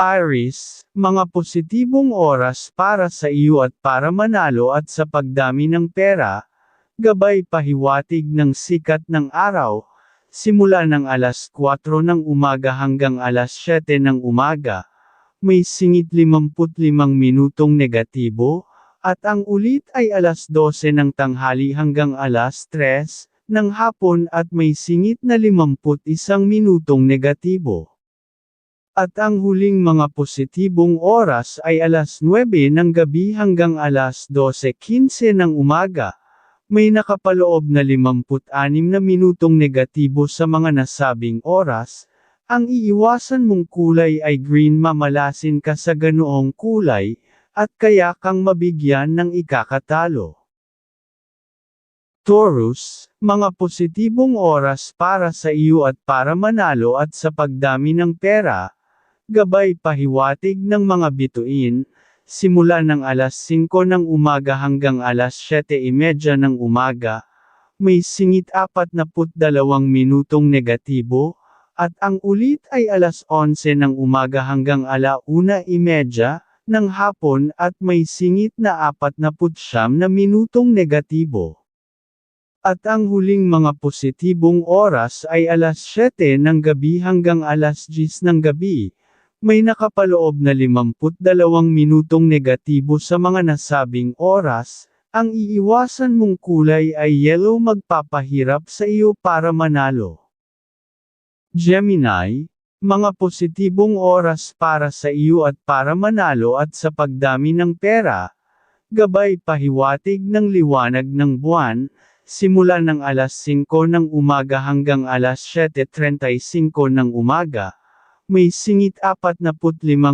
Aris, mga positibong oras para sa iyo at para manalo at sa pagdami ng pera, gabay pahiwatig ng sikat ng araw, simula ng alas 4 ng umaga hanggang alas 7 ng umaga, may singit 55 minutong negatibo, at ang ulit ay alas 12 ng tanghali hanggang alas 3 ng hapon at may singit na 51 minutong negatibo. At ang huling mga positibong oras ay alas 9 ng gabi hanggang alas 12.15 ng umaga. May nakapaloob na 56 na minutong negatibo sa mga nasabing oras. Ang iiwasan mong kulay ay green mamalasin ka sa ganoong kulay, at kaya kang mabigyan ng ikakatalo. Taurus, mga positibong oras para sa iyo at para manalo at sa pagdami ng pera, gabay pahiwatig ng mga bituin, simula ng alas 5 ng umaga hanggang alas 7.30 ng umaga, may singit 42 minutong negatibo, at ang ulit ay alas 11 ng umaga hanggang ala 1.30 ng hapon at may singit na 49 na minutong negatibo. At ang huling mga positibong oras ay alas 7 ng gabi hanggang alas 10 ng gabi, may nakapaloob na 52 minutong negatibo sa mga nasabing oras, ang iiwasan mong kulay ay yellow magpapahirap sa iyo para manalo. Gemini, mga positibong oras para sa iyo at para manalo at sa pagdami ng pera, gabay pahiwatig ng liwanag ng buwan, simula ng alas 5 ng umaga hanggang alas 7.35 ng umaga, may singit 45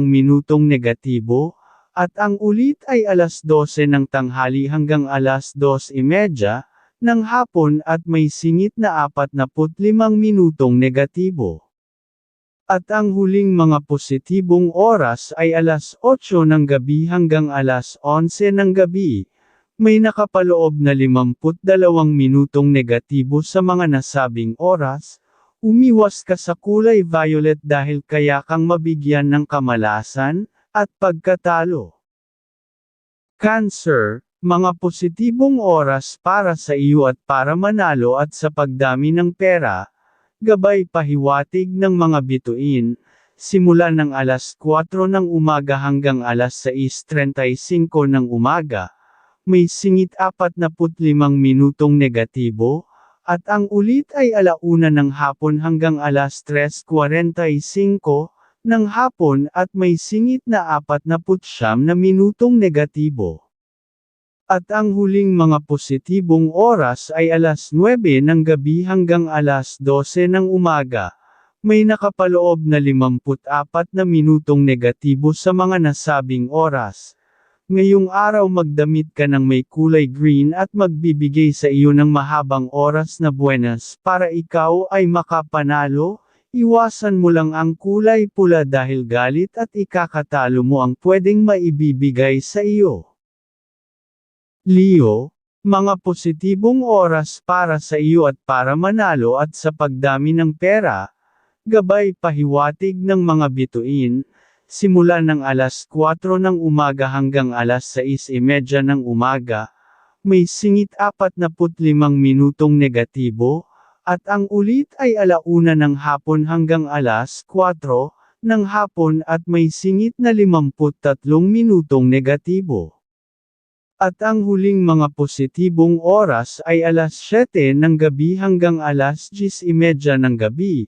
minutong negatibo, at ang ulit ay alas 12 ng tanghali hanggang alas 2.30 ng hapon at may singit na 45 minutong negatibo. At ang huling mga positibong oras ay alas 8 ng gabi hanggang alas 11 ng gabi, may nakapaloob na 52 minutong negatibo sa mga nasabing oras, Umiwas ka sa kulay violet dahil kaya kang mabigyan ng kamalasan, at pagkatalo. Cancer, mga positibong oras para sa iyo at para manalo at sa pagdami ng pera, gabay pahiwatig ng mga bituin, simula ng alas 4 ng umaga hanggang alas 6.35 ng umaga, may singit 45 minutong negatibo, at ang ulit ay alauna ng hapon hanggang alas 3.45 ng hapon at may singit na 49 na minutong negatibo. At ang huling mga positibong oras ay alas 9 ng gabi hanggang alas 12 ng umaga. May nakapaloob na 54 na minutong negatibo sa mga nasabing oras. Ngayong araw magdamit ka ng may kulay green at magbibigay sa iyo ng mahabang oras na buenas para ikaw ay makapanalo, iwasan mo lang ang kulay pula dahil galit at ikakatalo mo ang pwedeng maibibigay sa iyo. Leo, mga positibong oras para sa iyo at para manalo at sa pagdami ng pera, gabay pahiwatig ng mga bituin, simula ng alas 4 ng umaga hanggang alas 6.30 ng umaga, may singit 45 minutong negatibo, at ang ulit ay alauna ng hapon hanggang alas 4 ng hapon at may singit na 53 minutong negatibo. At ang huling mga positibong oras ay alas 7 ng gabi hanggang alas 10.30 ng gabi,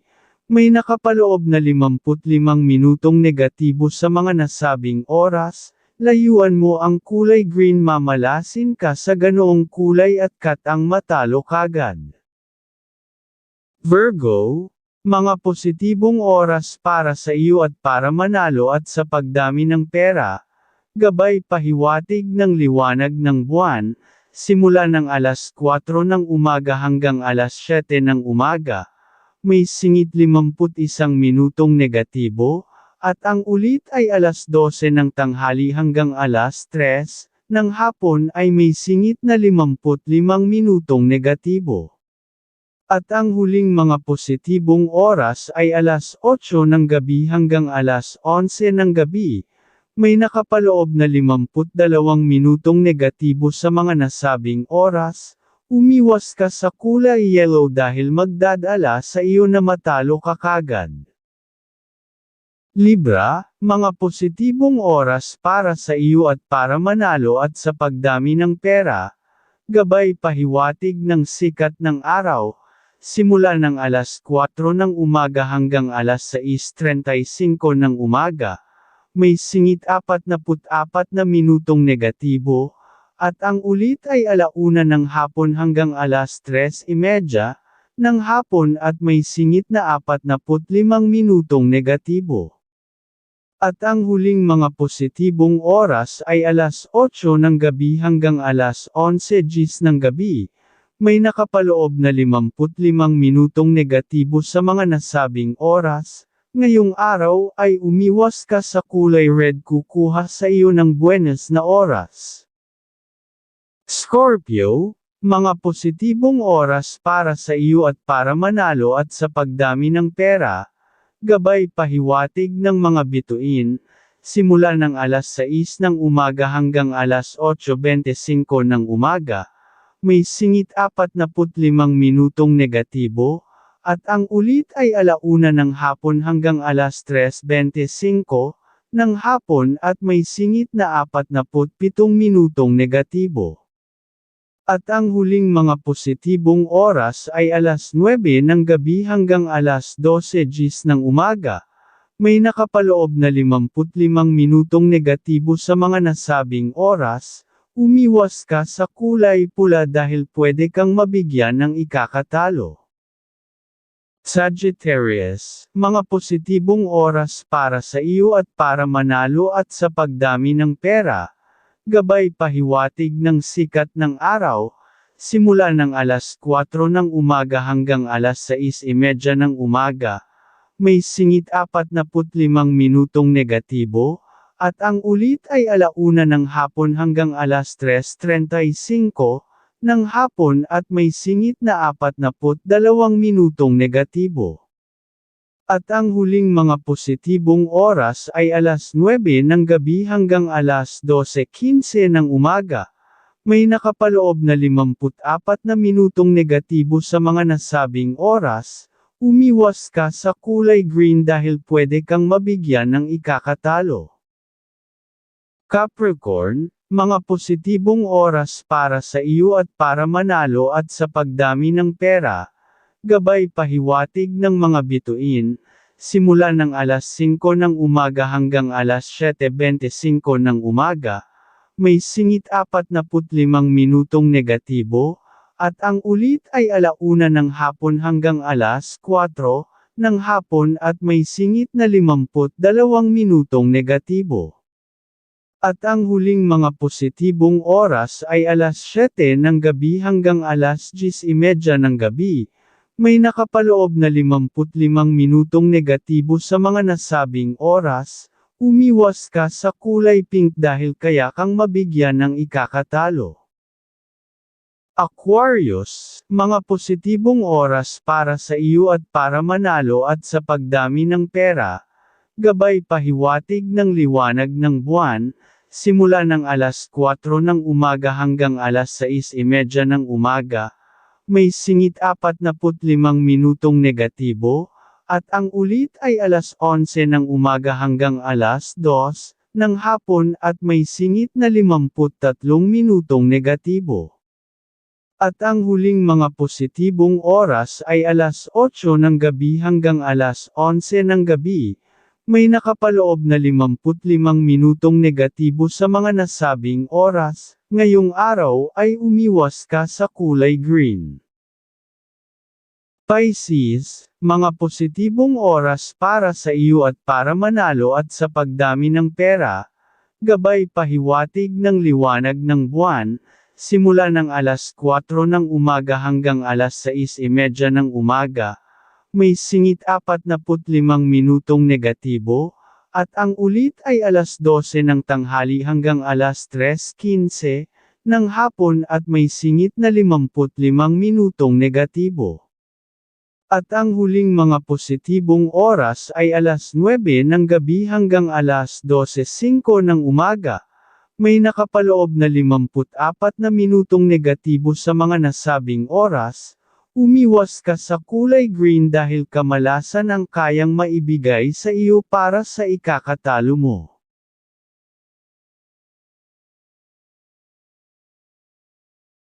may nakapaloob na 55 minutong negatibo sa mga nasabing oras, layuan mo ang kulay green mamalasin ka sa ganoong kulay at katang matalo kagad. Virgo, mga positibong oras para sa iyo at para manalo at sa pagdami ng pera, gabay pahiwatig ng liwanag ng buwan, simula ng alas 4 ng umaga hanggang alas 7 ng umaga, may singit 51 minutong negatibo, at ang ulit ay alas 12 ng tanghali hanggang alas 3 ng hapon ay may singit na 55 minutong negatibo. At ang huling mga positibong oras ay alas 8 ng gabi hanggang alas 11 ng gabi. May nakapaloob na 52 minutong negatibo sa mga nasabing oras. Umiwas ka sa kulay yellow dahil magdadala sa iyo na matalo ka kagad. Libra, mga positibong oras para sa iyo at para manalo at sa pagdami ng pera, gabay pahiwatig ng sikat ng araw, simula ng alas 4 ng umaga hanggang alas 6.35 ng umaga, may singit 44 na minutong negatibo, at ang ulit ay alauna ng hapon hanggang alas 3.30 ng hapon at may singit na 45 minutong negatibo. At ang huling mga positibong oras ay alas 8 ng gabi hanggang alas 11 gis ng gabi. May nakapaloob na 55 minutong negatibo sa mga nasabing oras. Ngayong araw ay umiwas ka sa kulay red kukuha sa iyo ng buenas na oras. Scorpio, mga positibong oras para sa iyo at para manalo at sa pagdami ng pera, gabay pahiwatig ng mga bituin, simula ng alas 6 ng umaga hanggang alas 8.25 ng umaga, may singit 45 minutong negatibo, at ang ulit ay alauna ng hapon hanggang alas 3.25 ng hapon at may singit na 47 minutong negatibo. At ang huling mga positibong oras ay alas 9 ng gabi hanggang alas 12 gis ng umaga. May nakapaloob na 55 minutong negatibo sa mga nasabing oras, umiwas ka sa kulay pula dahil pwede kang mabigyan ng ikakatalo. Sagittarius, mga positibong oras para sa iyo at para manalo at sa pagdami ng pera, gabay pahiwatig ng sikat ng araw, simula ng alas 4 ng umaga hanggang alas 6.30 ng umaga, may singit 45 minutong negatibo, at ang ulit ay alauna ng hapon hanggang alas 3.35 ng hapon at may singit na 42 minutong negatibo. At ang huling mga positibong oras ay alas 9 ng gabi hanggang alas 12.15 ng umaga. May nakapaloob na 54 na minutong negatibo sa mga nasabing oras, umiwas ka sa kulay green dahil pwede kang mabigyan ng ikakatalo. Capricorn, mga positibong oras para sa iyo at para manalo at sa pagdami ng pera, gabay pahiwatig ng mga bituin, simula ng alas 5 ng umaga hanggang alas 7.25 ng umaga, may singit 45 minutong negatibo, at ang ulit ay alauna ng hapon hanggang alas 4 ng hapon at may singit na 52 minutong negatibo. At ang huling mga positibong oras ay alas 7 ng gabi hanggang alas 10.30 ng gabi, may nakapaloob na 55 minutong negatibo sa mga nasabing oras, umiwas ka sa kulay pink dahil kaya kang mabigyan ng ikakatalo. Aquarius, mga positibong oras para sa iyo at para manalo at sa pagdami ng pera, gabay pahiwatig ng liwanag ng buwan, simula ng alas 4 ng umaga hanggang alas 6.30 ng umaga, may singit 45 minutong negatibo, at ang ulit ay alas 11 ng umaga hanggang alas 2 ng hapon at may singit na 53 minutong negatibo. At ang huling mga positibong oras ay alas 8 ng gabi hanggang alas 11 ng gabi, may nakapaloob na 55 minutong negatibo sa mga nasabing oras, Ngayong araw ay umiwas ka sa kulay green. Pisces, mga positibong oras para sa iyo at para manalo at sa pagdami ng pera, gabay pahiwatig ng liwanag ng buwan, simula ng alas 4 ng umaga hanggang alas 6.30 ng umaga, may singit 45 minutong negatibo, at ang ulit ay alas 12 ng tanghali hanggang alas 3.15 ng hapon at may singit na 55 minutong negatibo. At ang huling mga positibong oras ay alas 9 ng gabi hanggang alas 12.05 ng umaga. May nakapaloob na 54 na minutong negatibo sa mga nasabing oras, Umiwas ka sa kulay green dahil kamalasan ang kayang maibigay sa iyo para sa ikakatalo mo.